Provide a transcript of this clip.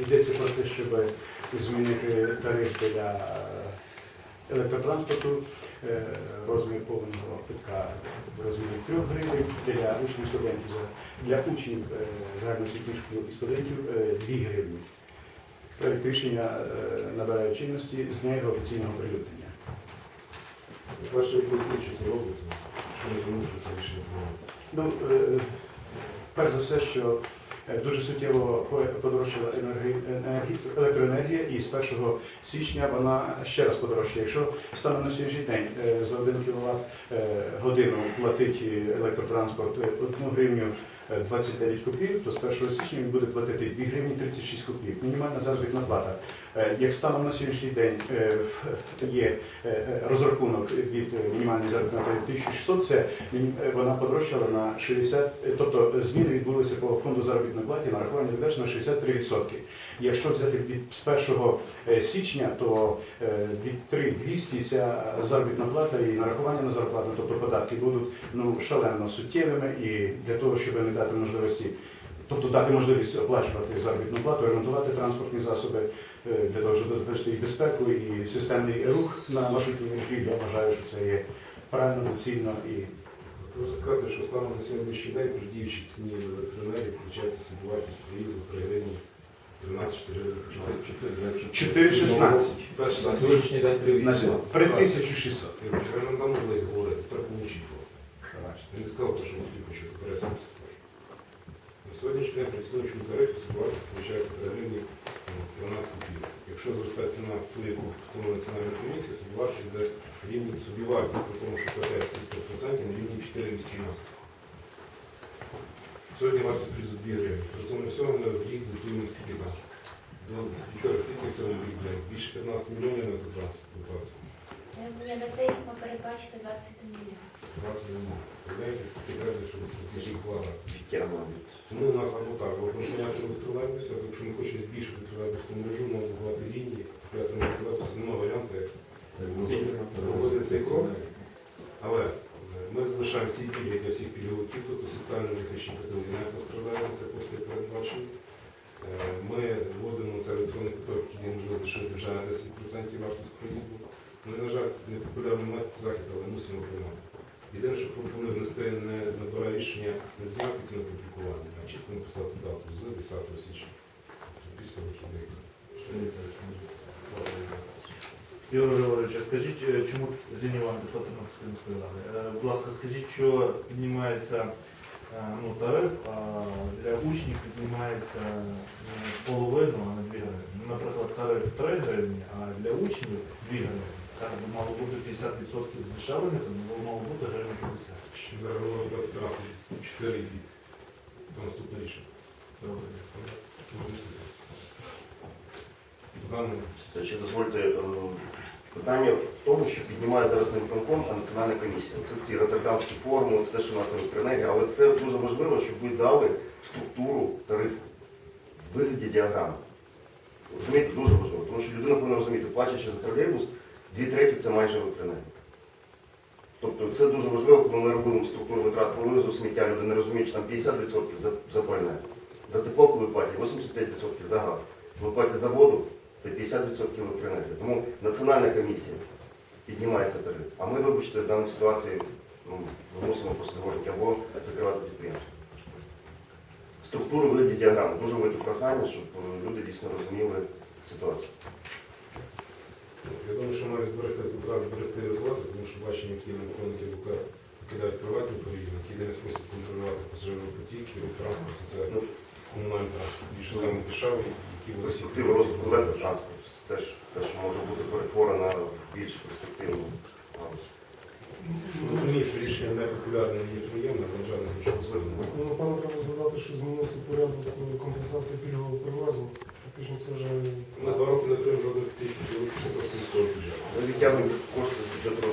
Йдеться про те, щоб змінити тариф для е, електротранспорту, е, розмір повного квитка в розмірі 3 гривень, для учнів студентів, для учнів е, загальноосвітніх шкіл і студентів е, 2 гривні. Проект рішення е, набирає чинності з дня його офіційного прилюднення. Що це робиться, що не змушується рішення. Ну, е, перш за все, що е, дуже суттєво подорожчала енергі- енергі- електроенергія, і з 1 січня вона ще раз подорожчає. Якщо станом на сьогоднішній день е, за 1 кВт годину платить електротранспорт 1 гривню е, 29 копійок, то з 1 січня він буде платити 2 гривні 36 копійок. Мінімальна заробітна плата. Е, Як станом на сьогоднішній день е, є е, е, розрахунок від е, мінімальної заробітної плати 1600, це е, вона подорожчала на 60, е, тобто зміни відбулися по фонду заробітної плати, нарахування віддачі на 63%. Якщо взяти від з 1 січня, то е, від 3200 ця заробітна плата і нарахування на зарплату, тобто податки будуть ну шалено суттєвими і для того, щоб не дати можливості. Тобто дати можливість оплачувати заробітну плату, ремонтувати транспортні засоби е, для того, щоб забезпечити і безпеку, і системний рух на маршрутній мережі. Я вважаю, що це є правильно, доцільно і Треба сказати, що станом на сьогоднішній день при діючій ціні електроенергії включається собівартість проїзду 3 гривні 13 4 4,16. На сьогоднішній день при на сьогодні. При 1600. Я говорити, треба получити просто. Я не сказав, що ми тільки що скажу. На сьогоднішній день при існуючому тарифі собівартість включається 3 гривні 12 копійок. Якщо зростає ціна, впливу встановлена національна комісії, собівартість буде рівень собівартість, при тому, що ПТС 100% на рівні 4,18. Сьогодні вартість плюс 2 гривні. При тому всьому ми в рік готуємо скільки там? До скільки сьогодні? Більше 15 мільйонів на автотранспорт. 20. Ні, на цей рік ми 20 мільйонів. 20 мільйонів. Знаєте, скільки треба, щоб щоб вкладати? Життя мабуть. Тому у нас або так, або поміняти електроенергію, а якщо ми хочемо збільшити електроенергію мережу, можна будувати лінії, купляти електроенергію, немає варіанту, як робити цей крок. Але е, ми залишаємо всі пільги для всіх пільговиків, тобто соціально захищені категорії не пострадають, це кошти передбачені. Е, Ми вводимо це електронний куток, який можливо зашити вже на 10% вартість проїзду. І, на жаль, непопулярний метод захід, але мусимо приймати. Єдине, що пропоную внести не набирає рішення не зняти ціну публікування, а чітко написати дату з 10 січня. Тобто Після вихідних. Ігор Григорович, скажіть, е, чому Зініван депутат Тернопільської ради? Е, Будь ласка, скажіть, що піднімається е, ну, тариф, а для учнів піднімається половину, а не 2 гривні. Ну, Наприклад, тариф 3 гривні, а для учнів 2 гривні. Так би мало бути 50% здешевлення, це було мало бути гривень 50. Ще Зараз говоримо про транспорт 4 і Це наступне рішення. Чи дозвольте е, питання в тому, що піднімає зараз не виконком, а національна комісія. Це ті роттердамські формули, це те, що у нас електроенергія, але це дуже важливо, щоб ви дали структуру тарифу в вигляді діаграми. Розумієте, дуже важливо, тому що людина повинна розуміти, плачучи за тролейбус, дві треті це майже електроенергія. Тобто це дуже важливо, коли ми робимо структуру витрат по сміття, люди не розуміють, що там 50% за, пальне. За тепло, коли платять 85% за газ. Коли платять за воду, це 50% електроенергії. Тому національна комісія піднімається тариф. А ми, вибачте, в даній ситуації ну, мусимо просто згодити або закривати підприємство. Структуру вигляді діаграми. Дуже велике прохання, щоб е, люди дійсно розуміли ситуацію. Я думаю, що має зберегти тут раз зберегти результати, тому що бачимо, які електроники ЗУК покидають приватні перевізники. Єдиний спосіб контролювати пасажирний потік і рух це Ну, комунальний транспорт. Більше саме дешевий, який буде перспективи розвитку електротранспорту це теж те, що може бути перетворено в більш перспективну галузь. Розумію, що рішення не популярне і неприємне, але, жаль, не нічого зробити. Ну, напевно, треба згадати, що змінився порядок компенсації пільгового перевезу. Фактично це вже На два роки не отримав жодних тисяч, просто міського бюджету. Ми відтягуємо кошти з бюджету